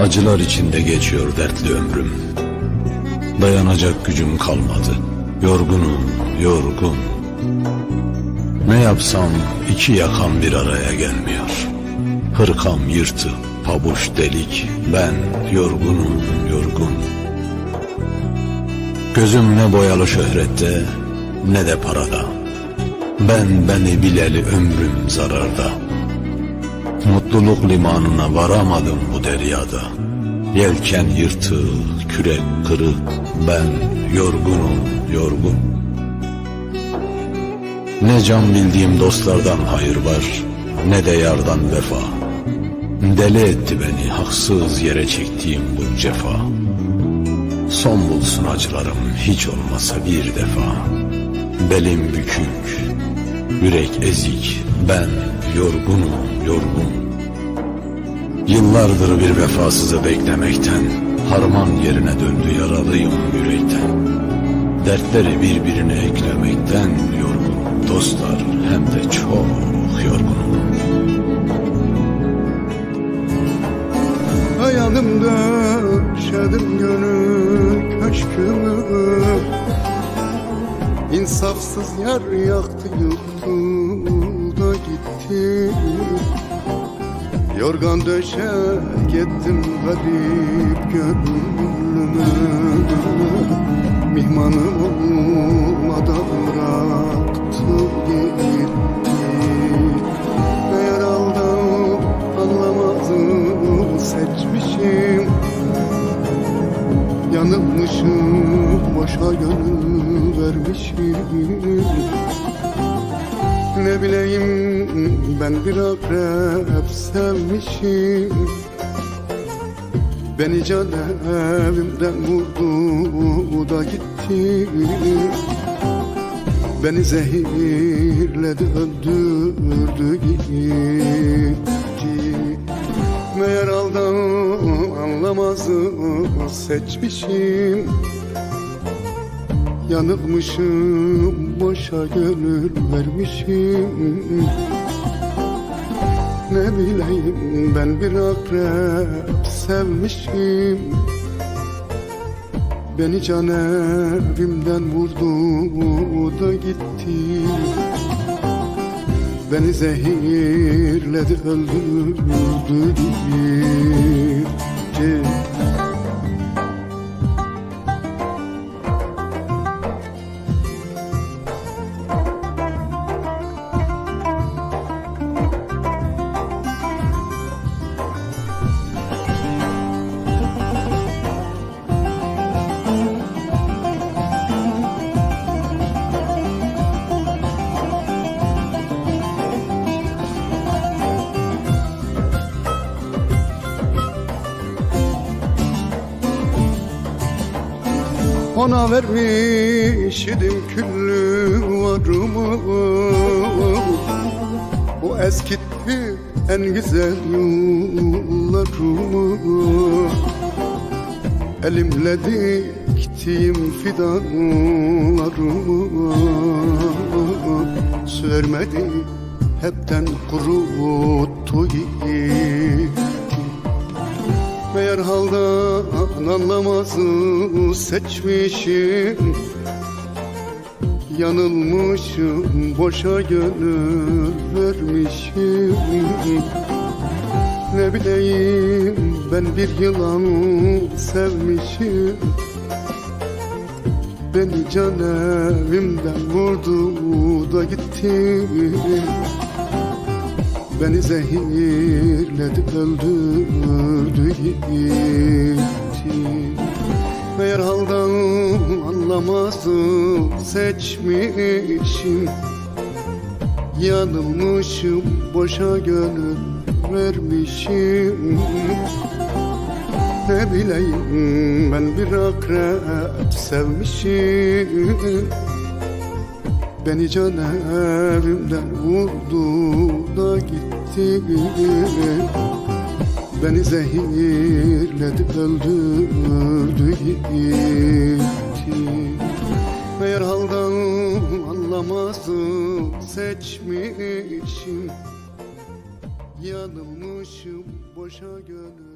Acılar içinde geçiyor dertli ömrüm. Dayanacak gücüm kalmadı. Yorgunum, yorgun. Ne yapsam iki yakam bir araya gelmiyor. Hırkam yırtık, pabuç delik. Ben yorgunum, yorgun. Gözüm ne boyalı şöhrette ne de parada. Ben beni bileli ömrüm zararda. Mutluluk limanına varamadım bu deryada. Yelken yırtık, kürek kırık, ben yorgunum, yorgun. Ne can bildiğim dostlardan hayır var, ne de yardan vefa. Deli etti beni haksız yere çektiğim bu cefa. Son bulsun acılarım hiç olmasa bir defa. Belim bükük, yürek ezik, ben yorgunum, yorgun. Yıllardır bir vefasızı beklemekten, harman yerine döndü yaralıyım yürekten. Dertleri birbirine eklemekten yorgun. Dostlar hem de çok yorgunum. Hayalımda şedim gönül köşkümü İnsafsız yer yaktı yıktı gitti Yorgan döşek ettim garip gönlümü Mihmanım olmadan bıraktı gitti Meğer aldım anlamadım seçmişim. Yanılmışım boşa gönül vermişim Ne bileyim ben bir akrep sevmişim. Beni can evimden vurdu da gitti. Beni zehirledi öldürdü gitti. Meğer aldan anlamazı seçmişim Yanılmışım boşa gönül vermişim. Ne bileyim ben bir akrep sevmişim. Beni can evimden vurdu da gitti. Beni zehirledi öldürdü gitti Ona vermiş idim küllü varımı. O eskitti en güzel yıllarımı. Elimle diktiğim fidanlarımı. Su vermedi hepten kuruttu gitti Meğer haldan anlamazı seçmişim Yanılmışım, boşa gönül vermişim. Ne bileyim ben bir yılan sevmişim. Beni can evimden vurdu da gitti Beni zehirledi öldürdü gitti Meğer haldan anlamazdım seçmişim. Yanılmışım boşa gönül vermişim. Ne bileyim ben bir akrep sevmişim Beni can evimden vurdu da gitti Beni zehirledi öldürdü gitti. Meğer haldan anlamazdım seçmişim. Yanılmışım boşa gönül